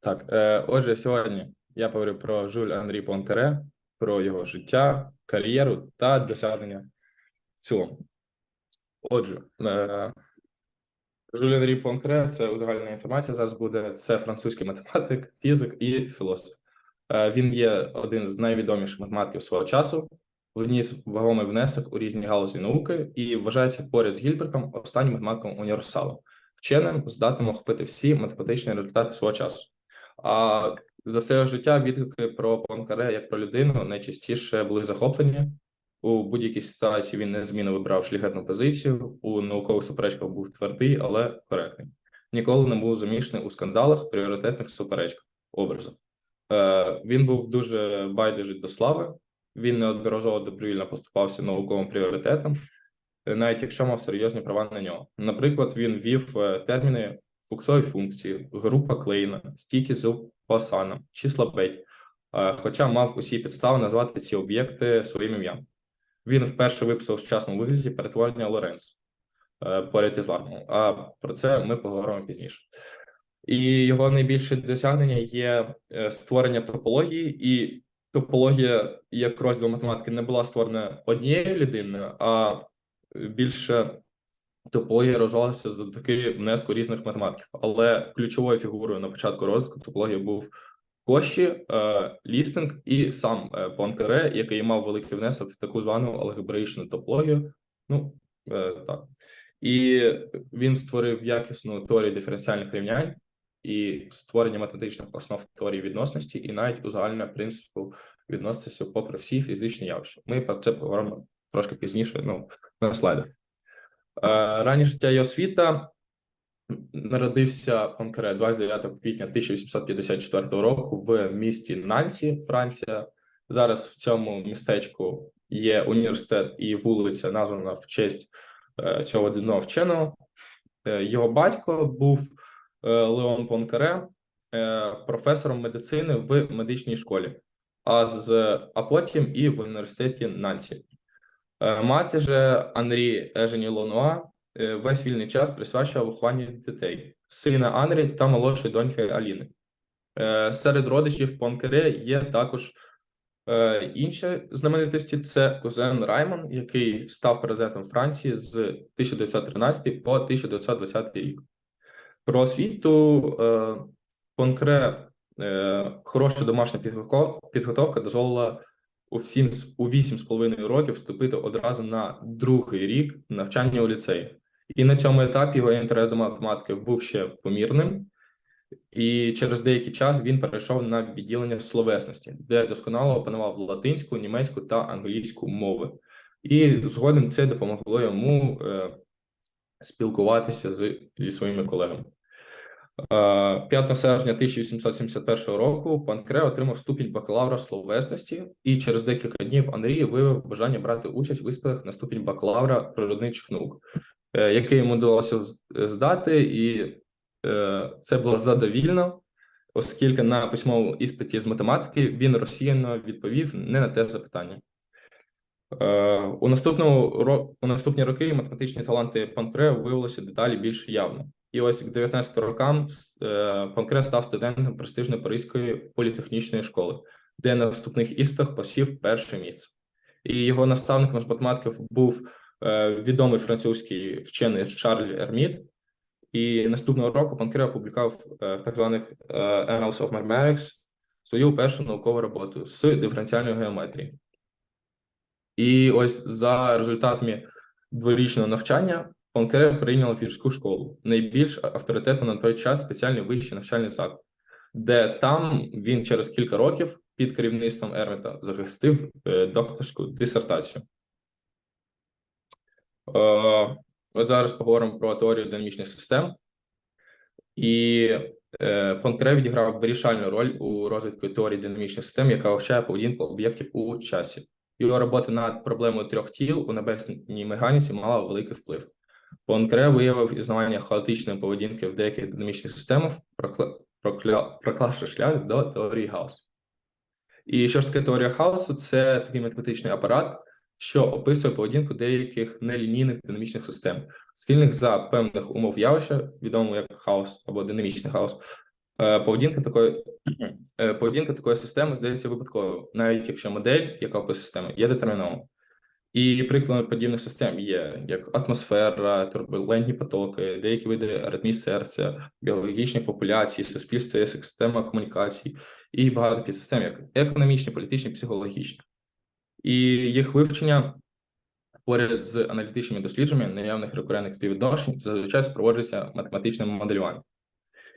Так, е, отже, сьогодні я поговорю про Жюль Анрі Понкаре, про його життя, кар'єру та досягнення в цілому. Отже, е, Жюль Понкаре це узагальнена інформація. Зараз буде це французький математик, фізик і філософ. Е, він є один з найвідоміших математиків свого часу. Вніс вагомий внесок у різні галузі науки і вважається поряд з Гільбертом останнім математиком універсалом вченим, здатним охопити всі математичні результати свого часу. А за все життя відгуки про Пуанкаре як про людину найчастіше були захоплені. У будь-якій ситуації він незмінно вибрав шляхетну позицію. У наукових суперечках був твердий, але коректний. Ніколи не був замішаний у скандалах, пріоритетних суперечках, образах. Е, Він був дуже байдужий до слави. Він неодноразово добровільно поступався науковим пріоритетам, навіть якщо мав серйозні права на нього. Наприклад, він ввів е, терміни фуксові функції, група Клейна, стійкість з Поасана, числа Беть, е, хоча мав усі підстави назвати ці об'єкти своїм ім'ям. Він вперше виписав в сучасному вигляді перетворення Лоренц е, поряд із Ламом, а про це ми поговоримо пізніше. І його найбільше досягнення є створення топології, і топологія як розділ математики не була створена однією людиною, а більше топологія розвивалася з таки внеску різних математиків, але ключовою фігурою на початку розвитку топології був Коші, е, Лістинг і сам е, Пуанкаре, який мав великий внесок в таку звану алгебраїчну топологію. Ну е, так, і він створив якісну теорію диференціальних рівнянь і створення математичних основ теорії відносності, і навіть узагальнення принципу відносності попри всі фізичні явища. Ми про це поговоримо трошки пізніше. Ну на слайдах. Раннє життя і освіта народився Панкаре 29 квітня 1854 року в місті Нансі, Франція. Зараз в цьому містечку є університет і вулиця, названа в честь е, цього видатного вченого. Е, його батько був е, Леон Понкаре, професором медицини в медичній школі, а з а потім і в університеті Нансі. Е, мати же Анрі Ежені Лонуа е, весь вільний час присвячував вихованню дітей, сина Анрі та молодшої доньки Аліни. Е, серед родичів Понкере є також інші знаменитості: це кузен Раймон, який став президентом Франції з 1913 по 1920 рік. Про освіту Понкре хороша домашня підготовка дозволила у всім у вісім з половиною років вступити одразу на другий рік навчання у ліцеї. І на цьому етапі його інтерес до математики був ще помірним, і через деякий час він перейшов на відділення словесності, де досконало опанував латинську, німецьку та англійську мови. І згодом це допомогло йому е, спілкуватися з, зі своїми колегами. 5 серпня 1871 року Панкре отримав ступінь бакалавра словесності, і через декілька днів Андрій виявив бажання брати участь в іспитах на ступінь бакалавра природничих наук, е, який йому вдалося здати, і е, це було задовільно, оскільки на письмовому іспиті з математики він розсіяно відповів не на те запитання. Е, у наступному у наступні роки математичні таланти Панкре виявилися деталі більш явно. І ось к 19 рокам е, Панкре став студентом престижної Паризької політехнічної школи, де на вступних іспитах посів перше місце. І його наставником з математиків був е, відомий французький вчений Шарль Ерміт. І наступного року Панкре опублікував е, в так званих Annals of Mathematics свою першу наукову роботу з диференціальної геометрії. І ось за результатами дворічного навчання Понкере прийняв фільську школу, найбільш авторитетно на той час спеціальний вищий навчальний заклад, де там він через кілька років під керівництвом Ермета захистив е, докторську дисертацію. Е, от зараз поговоримо про теорію динамічних систем, і е, Понкере відіграв вирішальну роль у розвитку теорії динамічних систем, яка вивчає поведінку об'єктів у часі. Його робота над проблемою трьох тіл у небесній механіці мала великий вплив. Понкре виявив існування хаотичної поведінки в деяких динамічних системах, проклавши шлях до теорії хаосу. І що ж таке теорія хаосу? Це такий математичний апарат, що описує поведінку деяких нелінійних динамічних систем, схильних за певних умов явища, відомо як хаос або динамічний хаос, Е, Поведінка такої е, поведінка такої системи здається випадковою, навіть якщо модель, яка описує систему, є детермінованою. І прикладами подібних систем є як атмосфера, турбулентні потоки, деякі види аритмій серця, біологічні популяції, суспільство система комунікацій і багато підсистем, як економічні, політичні, психологічні. І їх вивчення поряд з аналітичними дослідженнями наявних рекурентних співвідношень зазвичай супроводжується математичним моделюванням.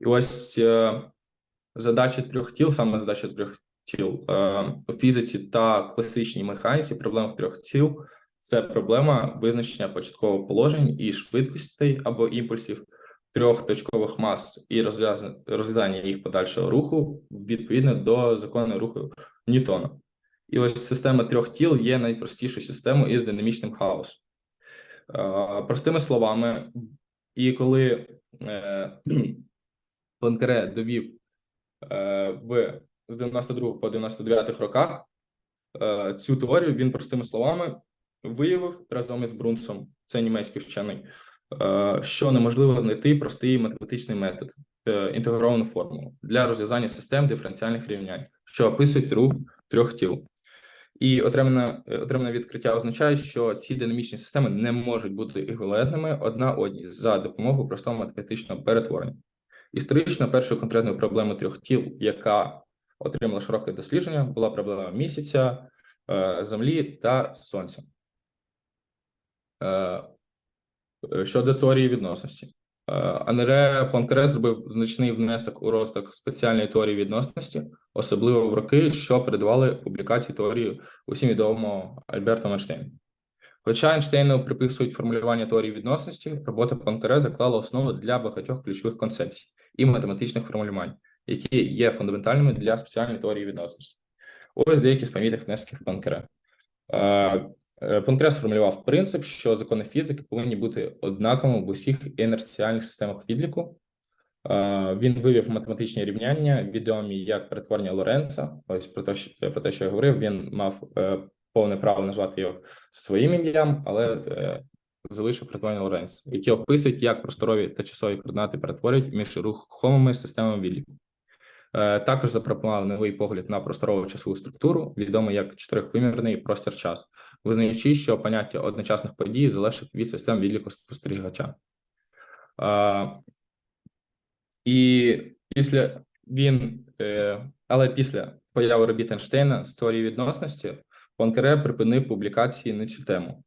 І ось е, задача трьох тіл, саме задача трьох тіл е, у фізиці та класичній механіці, проблема трьох тіл це проблема визначення початкових положень і швидкостей або імпульсів трьох точкових мас і розв'язання їх подальшого руху відповідно до закону руху Ньютона. І ось система трьох тіл є найпростішою системою із динамічним хаосом. Е, Простими словами, і коли е, Панкаре довів в з 92 по 99 роках е, цю теорію, він простими словами виявив разом із Брунсом, це німецький вчений, е, що неможливо знайти простий математичний метод, е, інтегровану формулу для розв'язання систем диференціальних рівнянь, що описують рух трьох тіл. І отримане, отримане відкриття означає, що ці динамічні системи не можуть бути еквівалентними одна одній за допомогою простого математичного перетворення. Історично першою конкретною проблемою трьох тіл, яка отримала широке дослідження, була проблема місяця, е, землі та сонця. Е, Щодо теорії відносності, Е, Анре Панкаре зробив значний внесок у розвиток спеціальної теорії відносності, особливо в роки, що передавали публікації теорії усім відомого Альберта Einштейна. Хоча Ейнштейну приписують формулювання теорії відносності, робота Панкаре заклала основу для багатьох ключових концепцій і математичних формулювань, які є фундаментальними для спеціальної теорії відносності. Ось деякі з помітних внесків Панкаре. Е, е, сформулював принцип, що закони фізики повинні бути однаковими в усіх інерціальних системах відліку. Е, Він вивів математичні рівняння, відомі як перетворення Лоренца. Ось про те, що про те, що я говорив, він мав повне право назвати його своїм ім'ям, але залишив перетворення Лоренца, які описують, як просторові та часові координати перетворюють між рухомими системами відліку. Е, Також запропонував новий погляд на просторову часову структуру, відомий як чотирьохвимірний простір часу, визнаючи, що поняття одночасних подій залежить від систем відліку спостерігача. Е, І після він, е, але після появи робіт Ейнштейна з теорії відносності Понкаре припинив публікації на цю тему.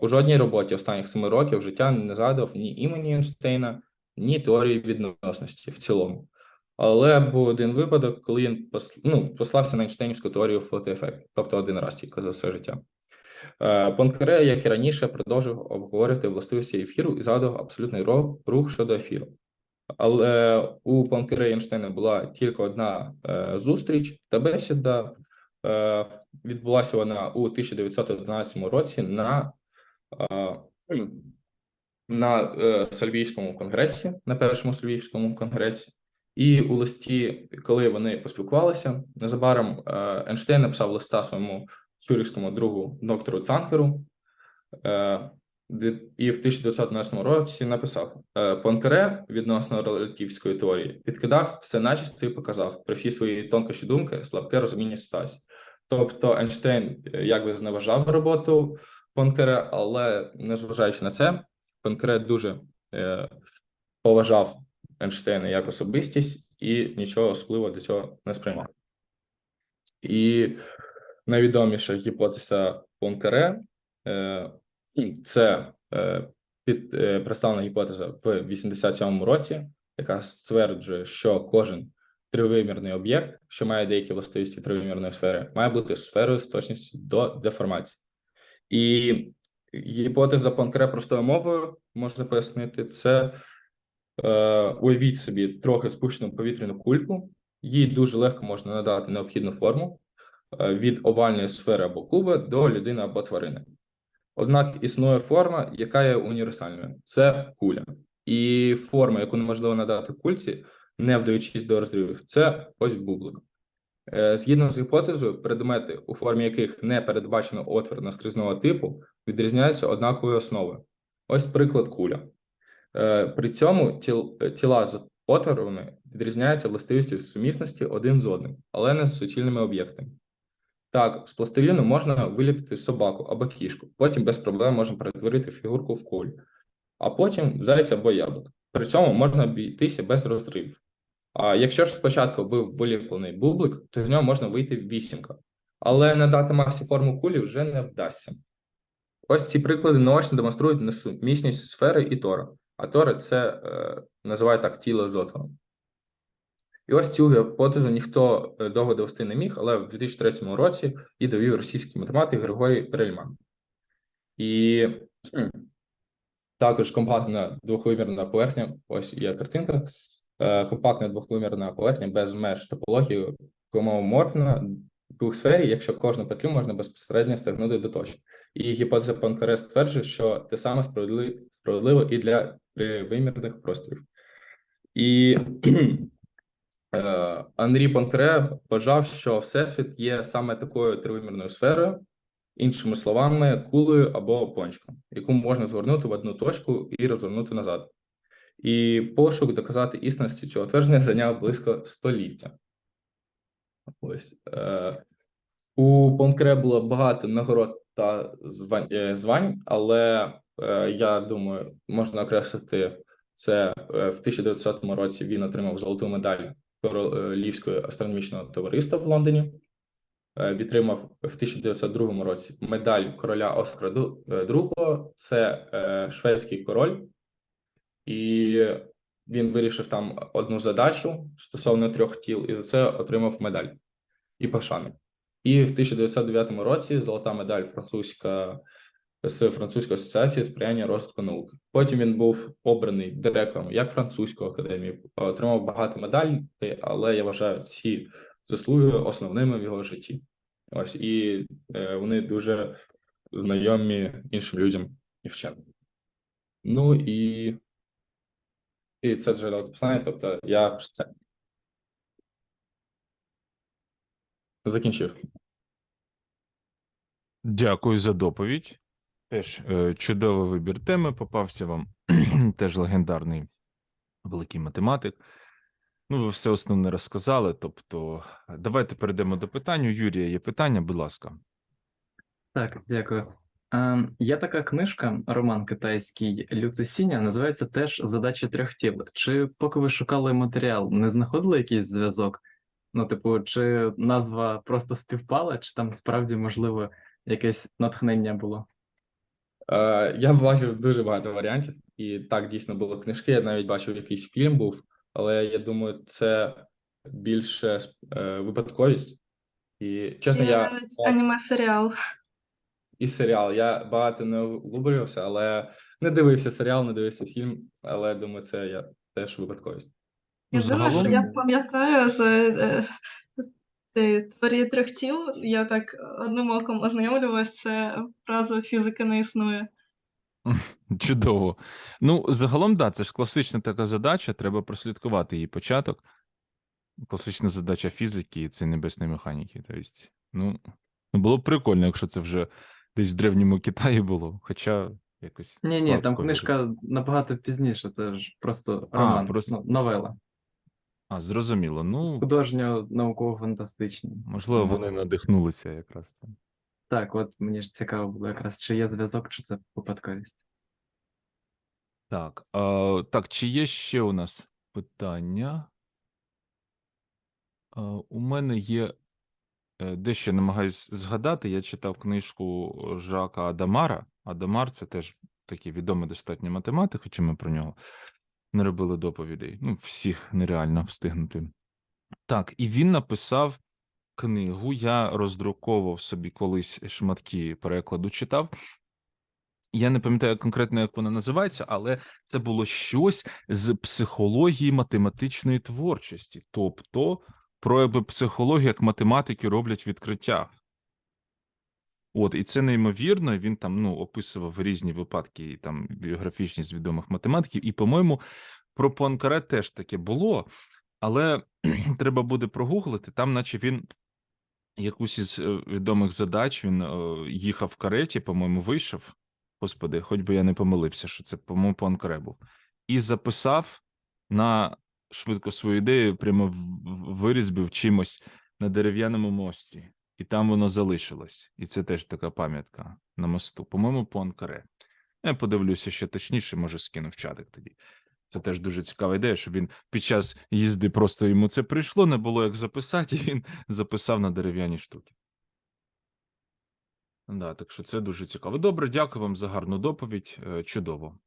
У жодній роботі останніх семи років життя не згадував ні імені Ейнштейна, ні теорії відносності в цілому. Але був один випадок, коли він пос, ну, послався на Ейнштейнівську теорію фотоефекту, тобто один раз тільки за все життя. Е, Понкаре, як і раніше, продовжив обговорити властивості ефіру і згадував абсолютний рух, рух щодо ефіру. Але у Понкаре Ейнштейна була тільки одна е, зустріч та бесіда. Е, відбулася вона у 1911 році на, на Сальвійському конгресі, на першому Сальвійському конгресі. І у листі, коли вони поспілкувалися, незабаром е, Ейнштейн написав листа своєму цюрихському другу доктору Цанкеру, е, і в 1911 році написав: е, Пуанкаре відносно релятивської теорії підкидав все начисто і показав при всій своїй тонкощі думки слабке розуміння ситуації. Тобто Ейнштейн е, якби зневажав роботу Пуанкаре, але незважаючи на це, Пуанкаре дуже поважав Ейнштейна як особистість і нічого особливого до цього не сприймав. І найвідоміша гіпотеза Пуанкаре е, це е, під, е, представлена гіпотеза в 87-му році, яка стверджує, що кожен тривимірний об'єкт, що має деякі властивості тривимірної сфери, має бути сферою з точністю до деформації. І гіпотеза Пуанкаре простою мовою можна пояснити це. Е, уявіть собі трохи спущену повітряну кульку, їй дуже легко можна надати необхідну форму е, від овальної сфери або куба до людини або тварини. Однак існує форма, яка є універсальною це куля. І форма, яку неможливо надати кульці, не вдаючись до розривів, це ось бублик. Е, Згідно з гіпотезою, предмети, у формі яких не передбачено отвір наскрізного типу, відрізняються однаковою основою. Ось приклад куля. Е, При цьому тіл, тіла з Отвори відрізняються властивістю сумісності один з одним, але не з суцільними об'єктами. Так, з пластиліну можна виліпити собаку або кішку, потім без проблем можна перетворити фігурку в кулю, а потім зайця або яблук. При цьому можна обійтися без розривів. А якщо ж спочатку був виліплений бублик, то з нього можна вийти вісімка, але надати масі форму кулі вже не вдасться. Ось ці приклади наочно демонструють несумісність сфери і тора. А тори це е, називають так тіло з отвором. І ось цю гіпотезу ніхто е, довго довести не міг, але в 2003 році і довів російський математик Григорій Перельман. І також компактна двохвимірна поверхня, ось є картинка. Е, Компактна двохвимірна поверхня без меж топології комоморфна в сфері, якщо кожну петлю можна безпосередньо стягнути до точки. І гіпотеза Панкаре стверджує, що те саме справедливо, справедливо і для тривимірних просторів. І е, Анрі Панкаре вважав, що Всесвіт є саме такою тривимірною сферою, іншими словами, кулею або пончиком, яку можна згорнути в одну точку і розвернути назад. І пошук доказати істинності цього твердження зайняв близько століття. Ось. Е, у Понкре було багато нагород та звань, е, але я думаю, можна окреслити це е, в 1900 році він отримав золоту медаль Королівського астрономічного товариства в Лондоні. Е, Відтримав в 1902 році медаль короля Оскара II. Це е, шведський король, і він вирішив там одну задачу стосовно трьох тіл, і за це отримав медаль і пошани. І в 1909 році золота медаль французька з французької асоціації сприяння розвитку науки. Потім він був обраний директором як французької академії, отримав багато медалей, але я вважаю ці заслуги основними в його житті. Ось і е, вони дуже знайомі іншим людям і вченим. Ну і, і це джерело писання, тобто я це закінчив. Дякую за доповідь. Теж е, чудовий вибір теми попався вам. Теж легендарний великий математик. Ну, ви все основне розказали. Тобто, давайте перейдемо до питань. Юрія є питання, будь ласка. Так, дякую. Е, є така книжка, роман китайський Люцисіння, називається теж Задача трьох тіл. Чи поки ви шукали матеріал, не знаходили якийсь зв'язок? Ну, типу, чи назва просто співпала, чи там справді можливо якесь натхнення було? Е, я бачив дуже багато варіантів, і так дійсно були книжки. Я навіть бачив якийсь фільм був, але я думаю, це більше е, випадковість. І чесно, Є я навіть аніме-серіал. і серіал. Я багато не углублювався, але не дивився серіал, не дивився фільм. Але думаю, це я теж випадковість. Я Ну, думаю, що я пам'ятаю з е, теорії трьох тіл, я так одним оком ознайомлювалася, це фраза фізики не існує. Чудово. Ну, загалом, да, це ж класична така задача. Треба прослідкувати її початок. Класична задача фізики і це небесної механіки. Тобто, ну, ну, було б прикольно, якщо це вже десь в древньому Китаї було. Хоча якось. Ні, ні, там книжка набагато пізніше, це ж просто А, роман, просто- ну, новела. А, зрозуміло. Ну, Художньо науково-фантастичні. можливо, вони надихнулися якраз там. Так, от мені ж цікаво було якраз, чи є зв'язок, чи це випадковість. Так, а, так, чи є ще у нас питання? А, у мене є е, дещо намагаюсь згадати. Я читав книжку Жака Адамара. Адамар це теж такий відомий достатньо математик, хоча ми про нього не робили доповідей. Ну, всіх нереально встигнути. Так, і він написав книгу. Я роздруковував собі колись шматки перекладу читав. Я не пам'ятаю конкретно, як вона називається, але це було щось з психології математичної творчості, тобто прояви психології, як математики роблять відкриття. От, і це неймовірно. Він там ну, описував різні випадки і там біографічні з відомих математиків. І, по-моєму, про Пуанкаре теж таке було, але треба буде прогуглити. Там, наче він якусь із е, відомих задач він е, їхав в кареті, по-моєму, вийшов. Господи, хоч би я не помилився, що це, по-моєму, Пуанкаре був. І записав на швидко свою ідею, прямо вирізбив чимось на дерев'яному мості, і там воно залишилось. І це теж така пам'ятка на мосту. По-моєму, по Анкаре. Я подивлюся ще точніше, може, скину в чатик тоді. Це теж дуже цікава ідея, що він під час їзди просто йому це прийшло, не було як записати, і він записав на дерев'яні штуки. Да, так що це дуже цікаво. Добре, дякую вам за гарну доповідь. Е, Чудово.